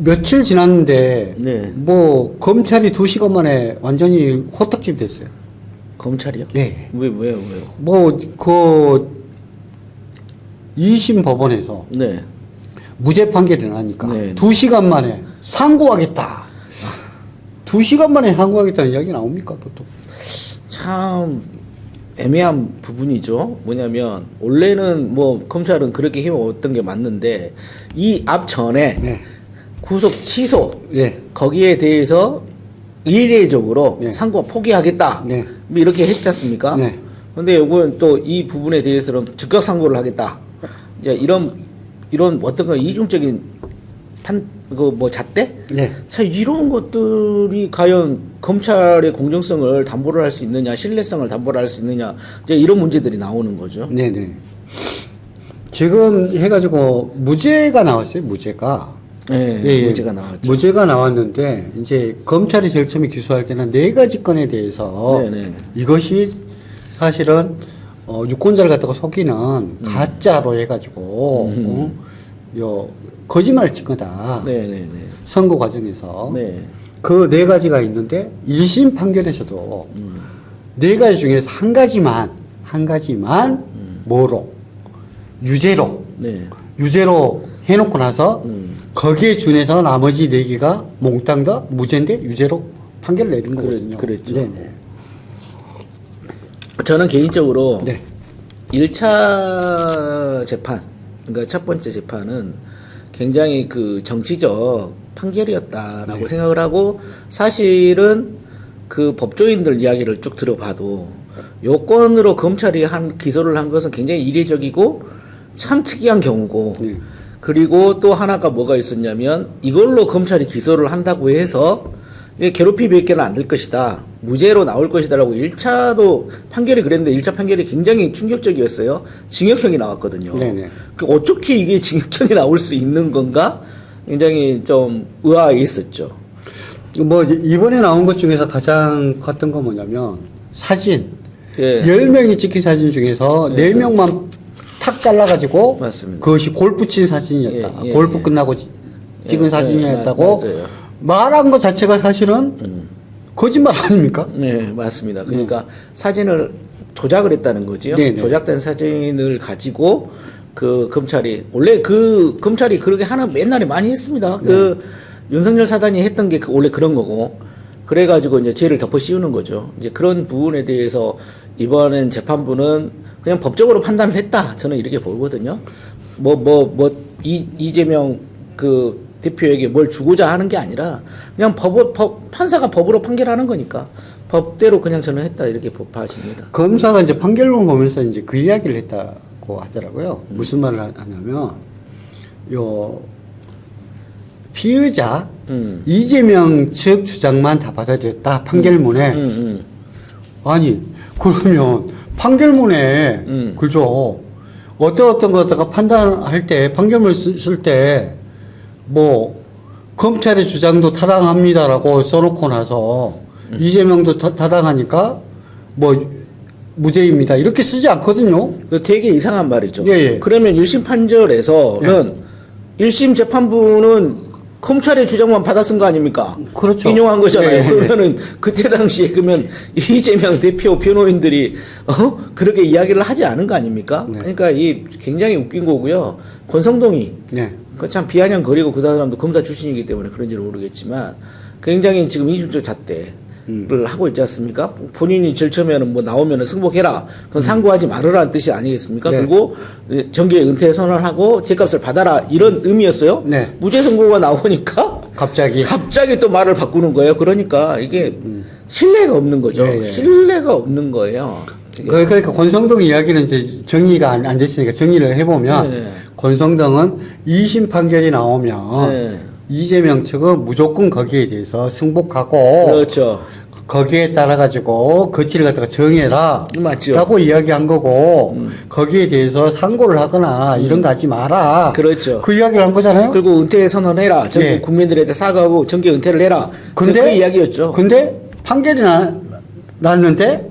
며칠 지났는데 네. 뭐 검찰이 두 시간 만에 완전히 호떡집 됐어요. 검찰이요? 예. 왜 왜요 왜요? 뭐그 2심 법원에서 네. 무죄 판결이 나니까 네. 두 시간 만에 상고하겠다. 두 시간 만에 상고하겠다는 이야기 나옵니까 보통? 참 애매한 부분이죠. 뭐냐면 원래는 뭐 검찰은 그렇게 힘없던 게 맞는데 이 앞 전에 네. 구속 취소 예. 거기에 대해서 이례적으로 네. 상고 포기하겠다. 네. 뭐 이렇게 했지 않습니까? 네. 근데 요건 또 이 부분에 대해서는 즉각 상고를 하겠다. 이제 이런 이런 어떤 거 이중적인 판그뭐 잣대? 네. 자 이런 것들이 과연 검찰의 공정성을 담보를 할 수 있느냐, 신뢰성을 담보를 할 수 있느냐, 이제 이런 문제들이 나오는 거죠. 네네. 지금 해가지고 무죄가 나왔어요. 무죄가. 네, 예, 예. 문제가 나왔죠. 무죄가 나왔는데 이제 검찰이 제일 처음에 기소할 때는 네 가지 건에 대해서 네 네. 이것이 사실은 어, 유권자를 갖다가 속이는 가짜로 해가지고 음. 어, 요 거짓말을 친 거다. 네 네 네. 선거 과정에서 네. 그 네 가지가 있는데 1심 판결에서도 음. 네 가지 중에서 한 가지만 한 가지만 뭐로 유죄로 네. 유죄로 해놓고 나서 음. 거기에 준해서 나머지 네 개가 몽땅 다 무죄인데 유죄로 판결을 내린 거거든요. 그랬죠. 네네. 저는 개인적으로 네. 1차 재판, 그러니까 첫 번째 재판은 굉장히 그 정치적 판결이었다라고 네. 생각을 하고 사실은 그 법조인들 이야기를 쭉 들어봐도 요건으로 검찰이 한 기소를 한 것은 굉장히 이례적이고 참 특이한 경우고 네. 그리고 또 하나가 뭐가 있었냐면 이걸로 검찰이 기소를 한다고 해서 몇 개는 안 될 것이다. 무죄로 나올 것이다라고 1차도 판결이 그랬는데 1차 판결이 굉장히 충격적이었어요. 징역형이 나왔거든요. 네네. 그 어떻게 이게 징역형이 나올 수 있는 건가? 굉장히 좀 의아해 있었죠. 뭐 이번에 나온 것 중에서 가장 컸던 건 뭐냐면 사진 예. 열 10명이 찍힌 사진 중에서 네. 네명만 탁 잘라가지고 맞습니다. 그것이 골프 친 사진이었다. 예, 예, 골프 예. 끝나고 지- 찍은 예, 사진이었다고 예, 맞아요. 말한 것 자체가 사실은 음. 거짓말 아닙니까? 네, 맞습니다. 그러니까 사진을 조작을 했다는 거지요. 네 네. 조작된 사진을 가지고 그 검찰이 원래 그 검찰이 그렇게 하나 옛날에 많이 했습니다. 그 윤석열 사단이 했던 게 그- 원래 그런 거고 그래가지고 이제 죄를 덮어 씌우는 거죠. 이제 그런 부분에 대해서 이번엔 재판부는 그냥 법적으로 판단을 했다. 저는 이렇게 보거든요. 뭐 뭐뭐 이재명 그 대표에게 뭘 주고자 하는 게 아니라 그냥 법, 법 판사가 법으로 판결하는 거니까 법대로 그냥 저는 했다 이렇게 봐집니다. 검사가 이제 판결문 보면서 이제 그 이야기를 했다고 하더라고요. 무슨 말을 하- 하냐면 요 피의자 음. 이재명 측 주장만 다 받아들였다 판결문에 음, 음. 아니 그러면 판결문에 음. 그죠 어떤 어떤 거다가 판단할 때 판결문 쓸 때 뭐 검찰의 주장도 타당합니다라고 써놓고 나서 음. 이재명도 타, 타당하니까 뭐 무죄입니다 이렇게 쓰지 않거든요. 그 되게 이상한 말이죠. 예, 예. 그러면 1심 판결에서는 1심 재판부는 검찰의 주장만 받아 쓴 거 아닙니까? 그렇죠. 인용한 거잖아요. 예, 예. 그러면은 그때 당시에 그러면 이재명 대표 변호인들이 어? 그렇게 이야기를 하지 않은 거 아닙니까? 네. 그러니까 이 굉장히 웃긴 거고요. 권성동이 네. 그참 비아냥거리고 그 사람도 검사 출신이기 때문에 그런지는 모르겠지만 굉장히 지금 인식적 잣대 를 음. 하고 있지 않습니까? 본인이 제일 처음에는 뭐 나오면은 승복해라. 그건 상고하지 말으라는 뜻이 아니겠습니까? 음. 네. 그리고 정계 은퇴 선언하고 제값을 받아라 이런 의미였어요. 네. 무죄 선고가 나오니까 갑자기 갑자기 또 말을 바꾸는 거예요. 그러니까 이게 신뢰가 없는 거죠. 예, 예. 신뢰가 없는 거예요. 그- 그러니까 권성동 이야기는 이제 정리가 안, 안 됐으니까 정리를 해보면 네. 권성동은 2심 판결이 나오면 네. 이재명 측은 무조건 거기에 대해서 승복하고 그렇죠. 거기에 따라 가지고 거치를 갖다가 정해라 맞죠. 라고 이야기한 거고 음. 거기에 대해서 상고를 하거나 이런 거 하지 마라 그렇죠. 그 이야기를 한 거잖아요 그리고 은퇴 선언해라. 전 예. 국민들한테 사과하고 정계 은퇴를 해라. 근데 그 이야기였죠. 근데 판결이 나, 났는데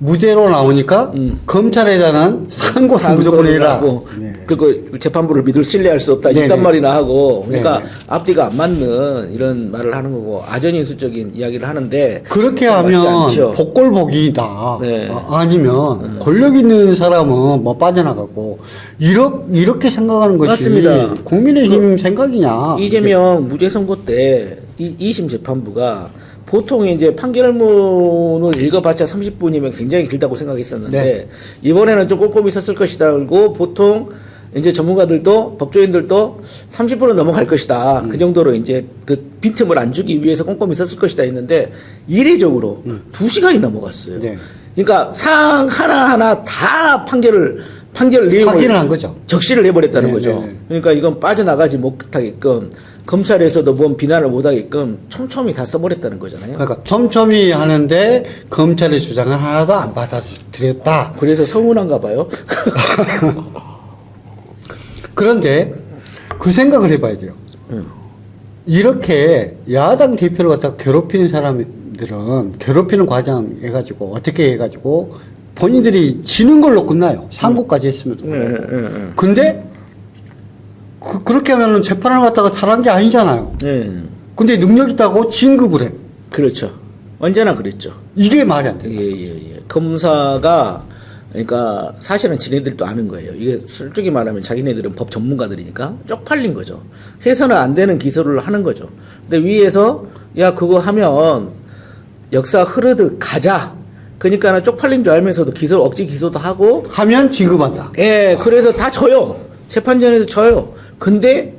무죄로 나오니까 음. 검찰에다는 상고를 상고를 무조건 해라. 네. 그리고 재판부를 믿을 신뢰할 수 없다 네네. 이딴 말이나 하고 그러니까 네네. 앞뒤가 안 맞는 이런 말을 하는 거고 아전인수적인 이야기를 하는데 그렇게 하면. 복골복이다. 네. 아, 니면 권력 있는 사람은 뭐 빠져나가고 이렇게 이렇게 생각하는 것이 맞습니다. 국민의힘 생각이냐? 이재명 무죄 선고 때 이, 2심 재판부가 보통 이제 판결문을 읽어봤자 30분이면 굉장히 길다고 생각했었는데 네. 이번에는 좀 꼼꼼히 썼을 것이다. 그리고 보통 이제 전문가들도 법조인들도 30분은 넘어갈 것이다. 음. 그 정도로 이제 그 빈틈을 안 주기 위해서 꼼꼼히 썼을 것이다 했는데 이례적으로 두 시간이 넘어갔어요. 음. 네. 그러니까 상 하나 하나 다 판결을 판결 내용을 확인을 한 거죠. 적시를 해버렸다는 네, 거죠. 네, 네. 그러니까 이건 빠져나가지 못하게끔 검찰에서도 뭔 비난을 못하게끔 촘촘히 다 써버렸다는 거잖아요. 그러니까 촘촘히 하는데 검찰의 주장을 하나도 안 받아들였다. 그래서 서운한가 봐요. 그런데 그 생각을 해봐야 돼요. 이렇게 야당 대표를 갖다가 괴롭히는 사람들은 괴롭히는 과정 해가지고 어떻게 해가지고 본인들이 지는 걸로 끝나요. 상고까지 했으면. 네, 근데 그, 그렇게 하면은 재판을 갖다가 잘한 게 아니잖아요. 네. 근데 능력 있다고 진급을 해. 그렇죠. 언제나 그랬죠. 이게 말이 안 돼. 예, 예, 예. 검사가 그러니까 사실은 지네들도 아는 거예요. 이게 솔직히 말하면 자기네들은 법 전문가들이니까 쪽팔린 거죠. 해서는 안 되는 기소를 하는 거죠. 근데 위에서 야 그거 하면 역사 흐르듯 가자. 그러니까는 쪽팔린 줄 알면서도 기소 억지 기소도 하고 하면 진급한다. 예, 그래서 다 져요. 재판전에서 져요. 근데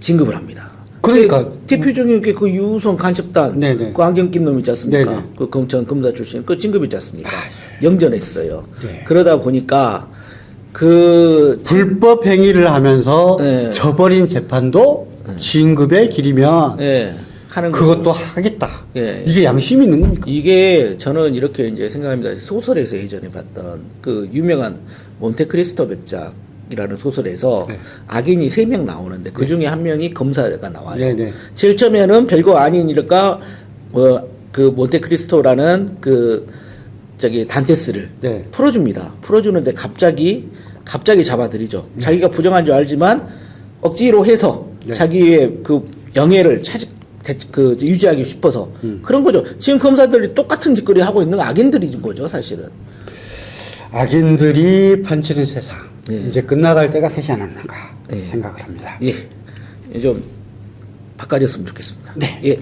진급을 합니다. 그러니까. 대표적인 게 그 유우성 간첩단, 네네. 그 안경 낀 놈 있지 않습니까? 네네. 그 검찰 검사 출신, 그 진급이지 않습니까? 영전했어요. 네. 그러다 보니까 그 불법 행위를 하면서 네. 저버린 재판도 진급의 길이면 예, 하는 거죠. 그것도 하겠다. 예. 이게 양심이 있는 겁니까? 이게 저는 이렇게 이제 생각합니다. 소설에서 예전에 봤던 그 유명한 몬테크리스토 백작 이라는 소설에서 네. 악인이 세 명 나오는데 그 중에 한 명이 검사가 나와요. 네, 네. 제일 처음에는 별거 아닌 일까 뭐그 몬테크리스토라는 그 저기 단테스를 네. 풀어줍니다. 풀어주는데 갑자기 갑자기 잡아들이죠. 자기가 부정한 줄 알지만 억지로 해서 네. 자기의 그 영예를 찾, 대- 그 유지하기 싶어서 음. 그런 거죠. 지금 검사들이 똑같은 짓거리 하고 있는 악인들인 거죠, 사실은. 악인들이 판치는 세상 예. 이제 끝나갈 때가 되지 않았는가 예. 생각을 합니다. 예, 좀 바꿔줬으면 좋겠습니다. 네. 예.